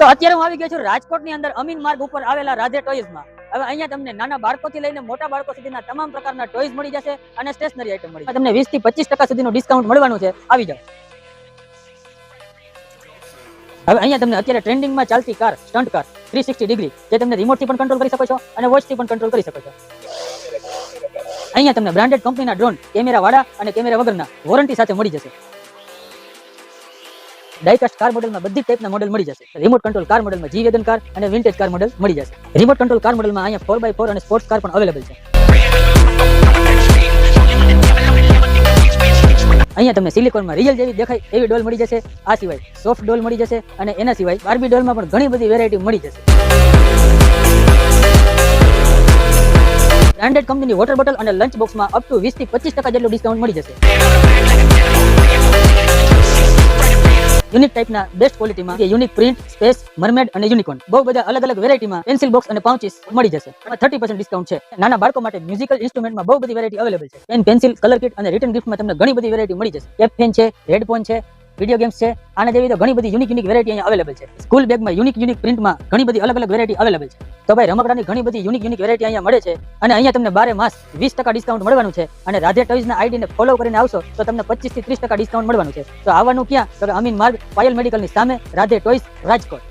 તો અત્યારે હું આવી ગયો છું રાજકોટની અંદર અમીન માર્ગ ઉપર આવેલા રાધે ટોયઝમાં હવે અહીંયા તમને નાના બાળકોથી લઈને મોટા બાળકો સુધીના તમામ પ્રકારના ટોયઝ મળી જશે અને સ્ટેશનરી આઈટમ મળી તમને વીસથી પચીસ સુધીનું ડિસ્કાઉન્ટ મળવાનું છે. આવી જાઓ. હવે અહીંયા તમને અત્યારે ટ્રેન્ડિંગમાં ચાલતી car stunt car three sixty degree જે તમને રિમોટથી પણ કંટ્રોલ કરી શકો છો અને વોચથી પણ કંટ્રોલ કરી શકો છો. અહીંયા તમને બ્રાન્ડેડ કંપનીના ડ્રોન કેમેરા વાળા અને કેમેરા વગરના વોરંટી સાથે મળી જશે. ડાયકાસ્ટ કાર મોડલમાં બધી ટાઈપના મોડલ મળી જશે. રિમોટ કંટ્રોલ કાર મોડલમાં જી વેગન કાર અને વિન્ટેજ કાર મોડલ મળી જશે. રિમોટ કંટ્રોલ કાર મોડલમાં અહીંયા ફોર બાય ફોર અને સ્પોર્ટ્સ કાર પણ અવેલેબલ છે. અહીંયા તમને સિલિકોનમાં રિયલ જેવી દેખાય એવી ડોલ મળી જશે. આ સિવાય સોફ્ટ ડોલ મળી જશે અને એના સિવાય બાર્બી ડોલમાં પણ ઘણી બધી વેરાયટી મળી જશે. બ્રાન્ડેડ કંપનીની વોટર બોટલ અને લંચ બોક્સમાં અપ ટુ 20 થી પચીસ ટકા જેટલું ડિસ્કાઉન્ટ મળી જશે. યુનિક ટાઈપના બેસ્ટ ક્વોલિટીમાં યુનિક પ્રિન્ટ સ્પેસ મરમેડ અને યુનિકોર્ન બહુ બધા અલગ અલગ વેરાયટીમાં પેન્સિલ બોક્સ અને પાઉચીસ મળી જશે. થર્ટી પર્સન્ટ ડિસ્કાઉન્ટ છે. નાના બાળકો માટે મ્યુઝિકલ ઇન્સ્ટ્રુમેન્ટમાં બહુ બધી વેરાયટી અવેલેબલ છે. પેન પેન્સિલ કલર કિટ અને રિટર્ન ગિફ્ટમાં તમને ઘણી બધી વેરાયટી મળી જશે. એફ પેન છે હેડફોન છે વીડિયો ગેમ્સ છે. આના જેવી તો ઘણી બધી યુનિક યુનિક વેરાયટી અહીંયા અવેલેબલ છે. સ્કૂલ બેગમાં યુનિક યુનિક પ્રિન્ટમાં ઘણી બધી અલગ અલગ વેરાયટી અવેલેબલ છે. તો ભાઈ રમકડાની ઘણી બધી યુનિક યુનિક વેરાયટી અહીંયા મળે છે અને અહીંયા તમને બારે માસ વીસ ટકા ડિસ્કાઉન્ટ મળવાનું છે અને રાધે ટોઈઝના આઈડીને ફોલો કરીને આવશો તો તમને પચીસથી ત્રીસ ટકા ડિસ્કાઉન્ટ મળવાનું છે. તો આવવાનું ક્યાં? તો અમીન માર્ગ, પાયલ મેડિકલની સામે, રાધે ટોઈઝ રાજકોટ.